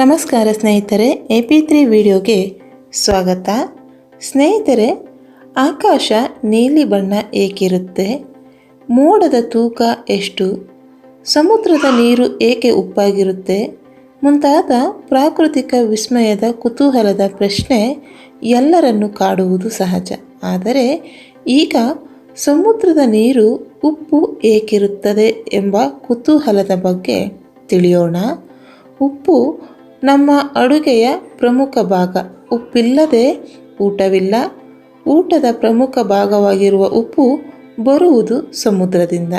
ನಮಸ್ಕಾರ ಸ್ನೇಹಿತರೆ, A P three ವಿಡಿಯೋಗೆ ಸ್ವಾಗತ. ಸ್ನೇಹಿತರೆ, ಆಕಾಶ ನೀಲಿ ಬಣ್ಣ ಏಕಿರುತ್ತೆ. ಮೋಡದ ತೂಕ ಎಷ್ಟು? ಸಮುದ್ರದ ನೀರು ಏಕೆ ಉಪ್ಪಾಗಿರುತ್ತೆ? ಮುಂತಾದ ಪ್ರಾಕೃತಿಕ ವಿಸ್ಮಯದ ಕುತೂಹಲದ ಪ್ರಶ್ನೆ ಎಲ್ಲರನ್ನು ಕಾಡುವುದು ಸಹಜ. ಆದರೆ, ಈಗ ಸಮುದ್ರದ ನೀರು ಉಪ್ಪು ಏಕಿರುತ್ತದೆ ಎಂಬ ಕುತೂಹಲದ ಬಗ್ಗೆ ತಿಳಿಯೋಣ. ಉಪ್ಪು ನಮ್ಮ ಅಡುಗೆಯ ಪ್ರಮುಖ ಭಾಗ ಉಪ್ಪಿಲ್ಲದೆ ಊಟವಿಲ್ಲ. ಊಟದ ಪ್ರಮುಖ ಭಾಗವಾಗಿರುವ ಉಪ್ಪು ಬರುವುದು ಸಮುದ್ರದಿಂದ.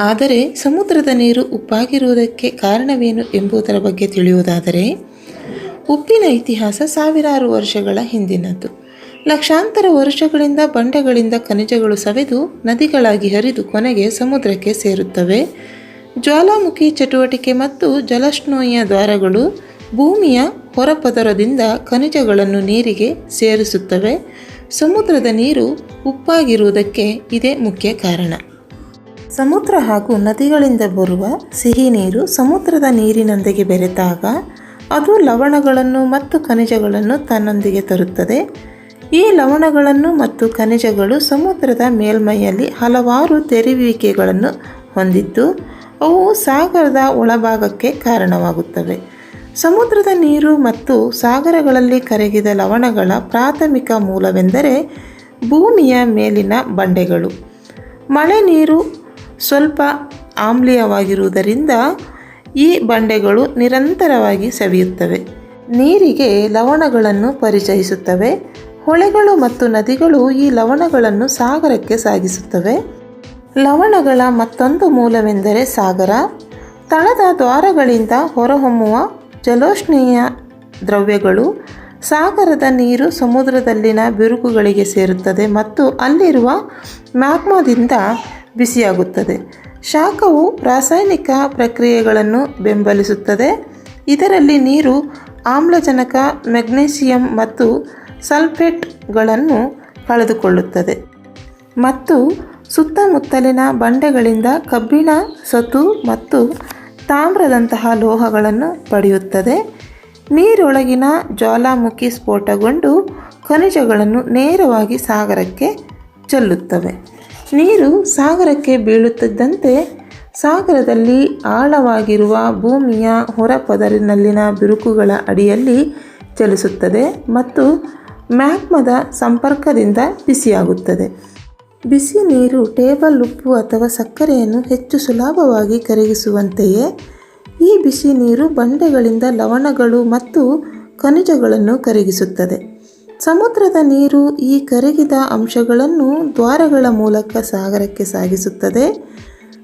ಆದರೆ ಸಮುದ್ರದ ನೀರು ಉಪ್ಪಾಗಿರುವುದಕ್ಕೆ ಕಾರಣವೇನು ಎಂಬುದರ ಬಗ್ಗೆ ತಿಳಿಯುವುದಾದರೆ, ಉಪ್ಪಿನ ಇತಿಹಾಸ ಸಾವಿರಾರು ವರ್ಷಗಳ ಹಿಂದಿನದ್ದು. ಲಕ್ಷಾಂತರ ವರ್ಷಗಳಿಂದ ಬಂಡೆಗಳಿಂದ ಖನಿಜಗಳು ಸವೆದು ನದಿಗಳಾಗಿ ಹರಿದು ಕೊನೆಗೆ ಸಮುದ್ರಕ್ಕೆ ಸೇರುತ್ತವೆ. ಜ್ವಾಲಾಮುಖಿ ಚಟುವಟಿಕೆ ಮತ್ತು ಜಲಶ್ನೋಯ ದ್ವಾರಗಳು ಭೂಮಿಯ ಹೊರಪದರದಿಂದ ಖನಿಜಗಳನ್ನು ನೀರಿಗೆ ಸೇರಿಸುತ್ತವೆ. ಸಮುದ್ರದ ನೀರು ಉಪ್ಪಾಗಿರುವುದಕ್ಕೆ ಇದೇ ಮುಖ್ಯ ಕಾರಣ. ಸಮುದ್ರ ಹಾಗೂ ನದಿಗಳಿಂದ ಬರುವ ಸಿಹಿ ನೀರು ಸಮುದ್ರದ ನೀರಿನೊಂದಿಗೆ ಬೆರೆತಾಗ ಅದು ಲವಣಗಳನ್ನು ಮತ್ತು ಖನಿಜಗಳನ್ನು ತನ್ನೊಂದಿಗೆ ತರುತ್ತದೆ. ಈ ಲವಣಗಳನ್ನು ಮತ್ತು ಖನಿಜಗಳು ಸಮುದ್ರದ ಮೇಲ್ಮೈಯಲ್ಲಿ ಹಲವಾರು ತೆರೆಯುವಿಕೆಗಳನ್ನು ಹೊಂದಿದ್ದು, ಅವು ಸಾಗರದ ಒಳಭಾಗಕ್ಕೆ ಕಾರಣವಾಗುತ್ತವೆ. ಸಮುದ್ರದ ನೀರು ಮತ್ತು ಸಾಗರಗಳಲ್ಲಿ ಕರಗಿದ ಲವಣಗಳ ಪ್ರಾಥಮಿಕ ಮೂಲವೆಂದರೆ ಭೂಮಿಯ ಮೇಲಿನ ಬಂಡೆಗಳು. ಮಳೆ ನೀರು ಸ್ವಲ್ಪ ಆಮ್ಲೀಯವಾಗಿರುವುದರಿಂದ ಈ ಬಂಡೆಗಳು ನಿರಂತರವಾಗಿ ಸವಿಯುತ್ತವೆ. ನೀರಿಗೆ ಲವಣಗಳನ್ನು ಪರಿಚಯಿಸುತ್ತವೆ. ಹೊಳೆಗಳು ಮತ್ತು ನದಿಗಳು ಈ ಲವಣಗಳನ್ನು ಸಾಗರಕ್ಕೆ ಸಾಗಿಸುತ್ತವೆ. ಲವಣಗಳ ಮತ್ತೊಂದು ಮೂಲವೆಂದರೆ ಸಾಗರ. ತಳದ ದ್ವಾರಗಳಿಂದ ಹೊರಹೊಮ್ಮುವ ಜಲೋಷ್ಣೀಯ ದ್ರವ್ಯಗಳು ಸಾಗರದ ನೀರು ಸಮುದ್ರದಲ್ಲಿನ ಬಿರುಕುಗಳಿಗೆ ಸೇರುತ್ತದೆ ಮತ್ತು ಅಲ್ಲಿರುವ ಮ್ಯಾಗ್ಮಾದಿಂದ ಬಿಸಿಯಾಗುತ್ತದೆ. ಶಾಖವು ರಾಸಾಯನಿಕ ಪ್ರಕ್ರಿಯೆಗಳನ್ನು ಬೆಂಬಲಿಸುತ್ತದೆ. ಇದರಲ್ಲಿ ನೀರು ಆಮ್ಲಜನಕ, ಮೆಗ್ನೀಸಿಯಂ ಮತ್ತು ಸಲ್ಫೇಟ್ಗಳನ್ನು ಕಳೆದುಕೊಳ್ಳುತ್ತದೆ. ಮತ್ತು ಸುತ್ತಮುತ್ತಲಿನ ಬಂಡೆಗಳಿಂದ ಕಬ್ಬಿಣ, ಸತು ಮತ್ತು ತಾಮ್ರದಂತಹ ಲೋಹಗಳನ್ನು ಪಡೆಯುತ್ತದೆ. ನೀರೊಳಗಿನ ಜ್ವಾಲಾಮುಖಿ ಸ್ಫೋಟಗೊಂಡು ಖನಿಜಗಳನ್ನು ನೇರವಾಗಿ ಸಾಗರಕ್ಕೆ ಚೆಲ್ಲುತ್ತವೆ. ನೀರು ಸಾಗರಕ್ಕೆ ಬೀಳುತ್ತಿದ್ದಂತೆ ಸಾಗರದಲ್ಲಿ ಆಳವಾಗಿರುವ ಭೂಮಿಯ ಹೊರಪದರಿನಲ್ಲಿನ ಬಿರುಕುಗಳ ಅಡಿಯಲ್ಲಿ ಚಲಿಸುತ್ತದೆ ಮತ್ತು ಮ್ಯಾಗ್ಮದ ಸಂಪರ್ಕದಿಂದ ಬಿಸಿಯಾಗುತ್ತದೆ. ಬಿಸಿ ನೀರು, ಟೇಬಲ್ ಉಪ್ಪು ಅಥವಾ ಸಕ್ಕರೆಯನ್ನು ಹೆಚ್ಚು ಸುಲಭವಾಗಿ ಕರಗಿಸುವಂತೆಯೇ ಈ ಬಿಸಿ ನೀರು ಬಂಡೆಗಳಿಂದ ಲವಣಗಳು ಮತ್ತು ಖನಿಜಗಳನ್ನು ಕರಗಿಸುತ್ತದೆ. ಸಮುದ್ರದ ನೀರು ಈ ಕರಗಿದ ಅಂಶಗಳನ್ನು ದ್ವಾರಗಳ ಮೂಲಕ ಸಾಗರಕ್ಕೆ ಸಾಗಿಸುತ್ತದೆ.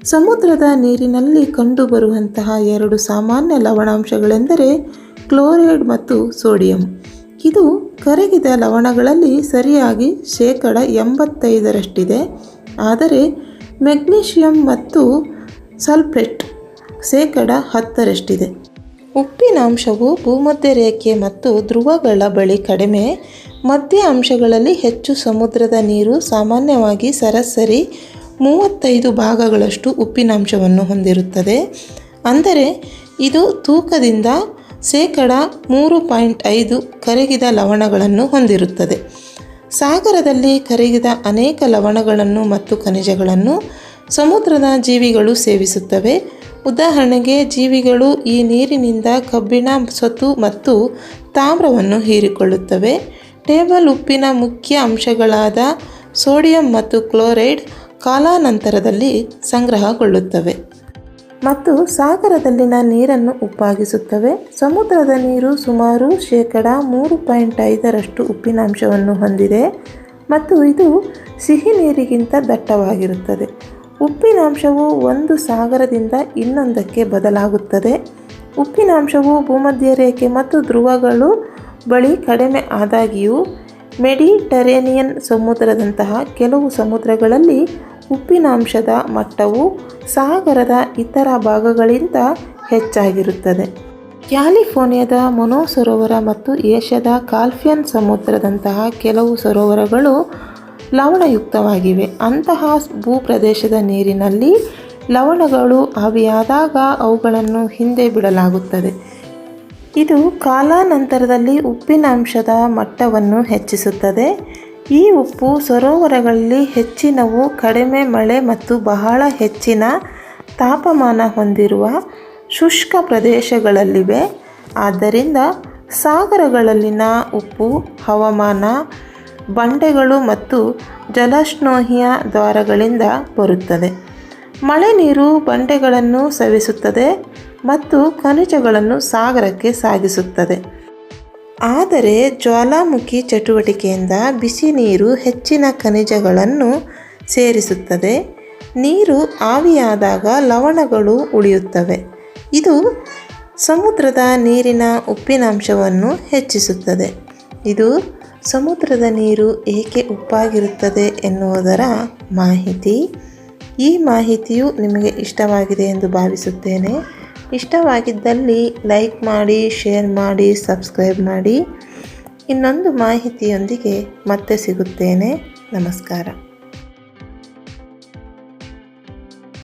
ಸಮುದ್ರದ ನೀರಿನಲ್ಲಿ ಕಂಡುಬರುವಂತಹ ಎರಡು ಸಾಮಾನ್ಯ ಲವಣಾಂಶಗಳೆಂದರೆ ಕ್ಲೋರೈಡ್ ಮತ್ತು ಸೋಡಿಯಂ. ಇದು ಕರಗಿದ ಲವಣಗಳಲ್ಲಿ ಸರಿಯಾಗಿ ಶೇಕಡ ಎಂಬತ್ತೈದರಷ್ಟಿದೆ. ಆದರೆ ಮೆಗ್ನೀಷಿಯಂ ಮತ್ತು ಸಲ್ಫೇಟ್ ಶೇಕಡ ಹತ್ತರಷ್ಟಿದೆ. ಉಪ್ಪಿನ ಅಂಶವು ಭೂಮಧ್ಯ ರೇಖೆ ಮತ್ತು ಧ್ರುವಗಳ ಬಳಿ ಕಡಿಮೆ. ಮಧ್ಯ ಅಂಶಗಳಲ್ಲಿ ಹೆಚ್ಚು ಸಮುದ್ರದ ನೀರು ಸಾಮಾನ್ಯವಾಗಿ ಸರಾಸರಿ ಮೂವತ್ತೈದು ಭಾಗಗಳಷ್ಟು ಉಪ್ಪಿನಾಂಶವನ್ನು ಹೊಂದಿರುತ್ತದೆ. ಅಂದರೆ ಇದು ತೂಕದಿಂದ ಶೇಕಡ ಮೂರು ಪಾಯಿಂಟ್ ಐದು ಕರಗಿದ ಲವಣಗಳನ್ನು ಹೊಂದಿರುತ್ತದೆ. ಸಾಗರದಲ್ಲಿ ಕರಗಿದ ಅನೇಕ ಲವಣಗಳನ್ನು ಮತ್ತು ಖನಿಜಗಳನ್ನು ಸಮುದ್ರದ ಜೀವಿಗಳು ಸೇವಿಸುತ್ತವೆ. ಉದಾಹರಣೆಗೆ, ಜೀವಿಗಳು ಈ ನೀರಿನಿಂದ ಕಬ್ಬಿಣ ಸತು ಮತ್ತು ತಾಮ್ರವನ್ನು ಹೀರಿಕೊಳ್ಳುತ್ತವೆ. ಟೇಬಲ್ ಉಪ್ಪಿನ ಮುಖ್ಯ ಅಂಶಗಳಾದ ಸೋಡಿಯಂ ಮತ್ತು ಕ್ಲೋರೈಡ್ ಕಾಲಾನಂತರದಲ್ಲಿ ಸಂಗ್ರಹಗೊಳ್ಳುತ್ತವೆ. ಮತ್ತು ಸಾಗರದಲ್ಲಿನ ನೀರನ್ನು ಉಪ್ಪಾಗಿಸುತ್ತವೆ. ಸಮುದ್ರದ ನೀರು ಸುಮಾರು ಶೇಕಡ ಮೂರು ಪಾಯಿಂಟ್ ಐದರಷ್ಟು ಉಪ್ಪಿನಾಂಶವನ್ನು ಹೊಂದಿದೆ ಮತ್ತು ಇದು ಸಿಹಿ ನೀರಿಗಿಂತ ದಟ್ಟವಾಗಿರುತ್ತದೆ. ಉಪ್ಪಿನಾಂಶವು ಒಂದು ಸಾಗರದಿಂದ ಇನ್ನೊಂದಕ್ಕೆ ಬದಲಾಗುತ್ತದೆ. ಉಪ್ಪಿನಾಂಶವು ಭೂಮಧ್ಯ ರೇಖೆ ಮತ್ತು ಧ್ರುವಗಳು ಬಳಿ ಕಡಿಮೆ ಆದಾಗಿಯೂ ಮೆಡಿಟರೇನಿಯನ್ ಸಮುದ್ರದಂತಹ ಕೆಲವು ಸಮುದ್ರಗಳಲ್ಲಿ ಉಪ್ಪಿನಾಂಶದ ಮಟ್ಟವು ಸಾಗರದ ಇತರ ಭಾಗಗಳಿಂದ ಹೆಚ್ಚಾಗಿರುತ್ತದೆ. ಕ್ಯಾಲಿಫೋರ್ನಿಯಾದ ಮೊನೋ ಸರೋವರ ಮತ್ತು ಏಷ್ಯಾದ ಕಾಲ್ಫಿಯನ್ ಸಮುದ್ರದಂತಹ ಕೆಲವು ಸರೋವರಗಳು ಲವಣಯುಕ್ತವಾಗಿವೆ. ಅಂತಹ ಭೂಪ್ರದೇಶದ ನೀರಿನಲ್ಲಿ ಲವಣಗಳು ಆವಿಯಾದಾಗ ಅವುಗಳನ್ನು ಹಿಂದೆ ಬಿಡಲಾಗುತ್ತದೆ. ಇದು ಕಾಲಾನಂತರದಲ್ಲಿ ಉಪ್ಪಿನಾಂಶದ ಮಟ್ಟವನ್ನು ಹೆಚ್ಚಿಸುತ್ತದೆ. ಈ ಉಪ್ಪು ಸರೋವರಗಳಲ್ಲಿ ಹೆಚ್ಚಿನವು ಕಡಿಮೆ ಮಳೆ ಮತ್ತು ಬಹಳ ಹೆಚ್ಚಿನ ತಾಪಮಾನ ಹೊಂದಿರುವ ಶುಷ್ಕ ಪ್ರದೇಶಗಳಲ್ಲಿವೆ. ಆದ್ದರಿಂದ ಸಾಗರಗಳಲ್ಲಿನ ಉಪ್ಪು, ಹವಾಮಾನ, ಬಂಡೆಗಳು ಮತ್ತು ಜಲಸ್ನೋಹಿಯ ದ್ವಾರಗಳಿಂದ ಬರುತ್ತದೆ. ಮಳೆ ನೀರು ಬಂಡೆಗಳನ್ನು ಸವಿಸುತ್ತದೆ ಮತ್ತು ಖನಿಜಗಳನ್ನು ಸಾಗರಕ್ಕೆ ಸಾಗಿಸುತ್ತದೆ. ಆದರೆ ಜ್ವಾಲಾಮುಖಿ ಚಟುವಟಿಕೆಯಿಂದ ಬಿಸಿ ನೀರು ಹೆಚ್ಚಿನ ಖನಿಜಗಳನ್ನು ಸೇರಿಸುತ್ತದೆ. ನೀರು ಆವಿಯಾದಾಗ ಲವಣಗಳು ಉಳಿಯುತ್ತವೆ. ಇದು ಸಮುದ್ರದ ನೀರಿನ ಉಪ್ಪಿನಾಂಶವನ್ನು ಹೆಚ್ಚಿಸುತ್ತದೆ. ಇದು ಸಮುದ್ರದ ನೀರು ಏಕೆ ಉಪ್ಪಾಗಿರುತ್ತದೆ ಎನ್ನುವುದರ ಮಾಹಿತಿ. ಈ ಮಾಹಿತಿಯು ನಿಮಗೆ ಇಷ್ಟವಾಗಿದೆ ಎಂದು ಭಾವಿಸುತ್ತೇನೆ. ಇಷ್ಟವಾಗಿದ್ದಲ್ಲಿ ಲೈಕ್ ಮಾಡಿ ಶೇರ್ ಮಾಡಿ ಸಬ್ಸ್ಕ್ರೈಬ್ ಮಾಡಿ. ಇನ್ನೊಂದು ಮಾಹಿತಿಯೊಂದಿಗೆ ಮತ್ತೆ ಸಿಗುತ್ತೇನೆ. ನಮಸ್ಕಾರ.